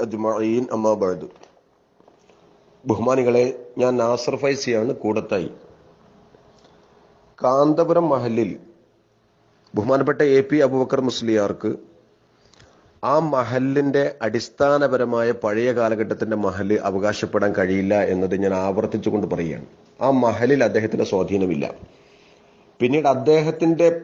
അജ്മഈൻ അമ്മാ ബഹുമാനികളെ ഞാൻ നാസർ ഫൈസിയാണ് കൂടത്തായി. കാന്തപുരം മഹലിൽ ബഹുമാനപ്പെട്ട എ പി അബുബക്കർ മുസ്ലിയാർക്ക് ആ മഹലിന്റെ അടിസ്ഥാനപരമായ പഴയ കാലഘട്ടത്തിന്റെ മഹൽ അവകാശപ്പെടാൻ കഴിയില്ല എന്നത് ഞാൻ ആവർത്തിച്ചുകൊണ്ട് പറയുകയാണ്. ആ മഹലിൽ അദ്ദേഹത്തിന്റെ സ്വാധീനമില്ല. പിന്നീട് അദ്ദേഹത്തിന്റെ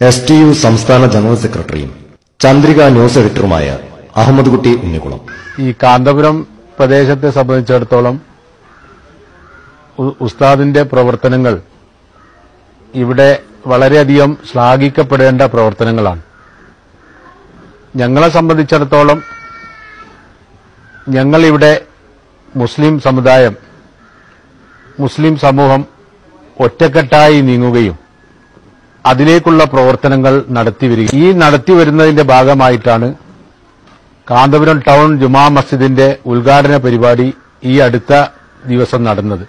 എസ് ടി യു സംസ്ഥാന ജനറൽ സെക്രട്ടറിയും ചന്ദ്രിക ന്യൂസ് എഡിറ്ററുമായ അഹമ്മദ് കുട്ടി ഉണ്ണിക്കുളം ഈ കാന്തപുരം പ്രദേശത്തെ സംബന്ധിച്ചിടത്തോളം ഉസ്താദിന്റെ പ്രവർത്തനങ്ങൾ ഇവിടെ വളരെയധികം ശ്ലാഘിക്കപ്പെടേണ്ട പ്രവർത്തനങ്ങളാണ്. ഞങ്ങളെ സംബന്ധിച്ചിടത്തോളം ഞങ്ങളിവിടെ മുസ്ലിം സമുദായം മുസ്ലിം സമൂഹം ഒറ്റക്കെട്ടായി നീങ്ങുകയും അതിലേക്കുള്ള പ്രവർത്തനങ്ങൾ നടത്തിവരിക ഈ നടത്തിവരുന്നതിന്റെ ഭാഗമായിട്ടാണ് കാന്തപുരം ടൗൺ ജുമാ മസ്ജിദിന്റെ ഉദ്ഘാടന പരിപാടി ഈ അടുത്ത ദിവസം നടന്നത്.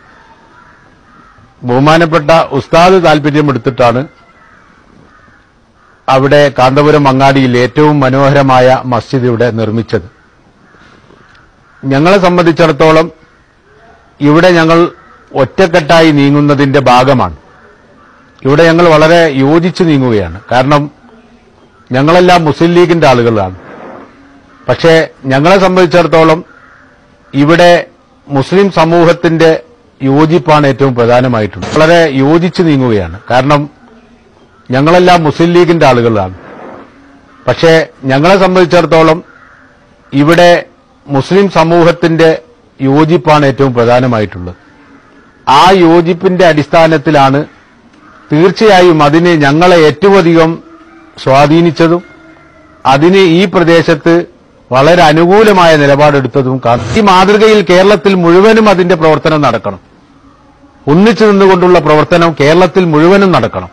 ബഹുമാനപ്പെട്ട ഉസ്താദ് താൽപര്യമെടുത്തിട്ടാണ് അവിടെ കാന്തപുരം അങ്ങാടിയിൽ ഏറ്റവും മനോഹരമായ മസ്ജിദ് ഇവിടെ നിർമ്മിച്ചത്. ഞങ്ങളെ സംബന്ധിച്ചിടത്തോളം ഇവിടെ ഞങ്ങൾ ഒറ്റക്കെട്ടായി നീങ്ങുന്നതിന്റെ ഭാഗമാണ്. ഇവിടെ ഞങ്ങൾ വളരെ യോജിച്ചു നീങ്ങുകയാണ്. കാരണം ഞങ്ങളെല്ലാം മുസ്ലിം ലീഗിന്റെ ആളുകളാണ്. പക്ഷേ ഞങ്ങളെ സംബന്ധിച്ചിടത്തോളം ഇവിടെ മുസ്ലിം സമൂഹത്തിന്റെ യോജിപ്പാണ് ഏറ്റവും പ്രധാനമായിട്ടുള്ളത്. വളരെ യോജിച്ച് നീങ്ങുകയാണ്. കാരണം ഞങ്ങളെല്ലാം മുസ്ലിം ലീഗിന്റെ ആളുകളാണ്. പക്ഷേ ഞങ്ങളെ സംബന്ധിച്ചിടത്തോളം ഇവിടെ മുസ്ലിം സമൂഹത്തിന്റെ യോജിപ്പാണ് ഏറ്റവും പ്രധാനമായിട്ടുള്ളത്. ആ യോജിപ്പിന്റെ അടിസ്ഥാനത്തിലാണ് തീർച്ചയായും അതിന് ഞങ്ങളെ ഏറ്റവും അധികം സ്വാധീനിച്ചതും അതിന് ഈ പ്രദേശത്ത് വളരെ അനുകൂലമായ നിലപാടെടുത്തതും ഈ മാതൃകയിൽ കേരളത്തിൽ മുഴുവനും അതിന്റെ പ്രവർത്തനം നടക്കണം. ഒന്നിച്ചു നിന്നുകൊണ്ടുള്ള പ്രവർത്തനം കേരളത്തിൽ മുഴുവനും നടക്കണം.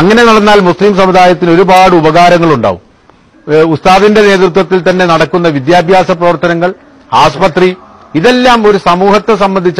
അങ്ങനെ നടന്നാൽ മുസ്ലിം സമുദായത്തിന് ഒരുപാട് ഉപകാരങ്ങളുണ്ടാവും. ഉസ്താദിന്റെ നേതൃത്വത്തിൽ തന്നെ നടക്കുന്ന വിദ്യാഭ്യാസ പ്രവർത്തനങ്ങൾ ആസ്പത്രി ഇതെല്ലാം ഒരു സമൂഹത്തെ സംബന്ധിച്ച്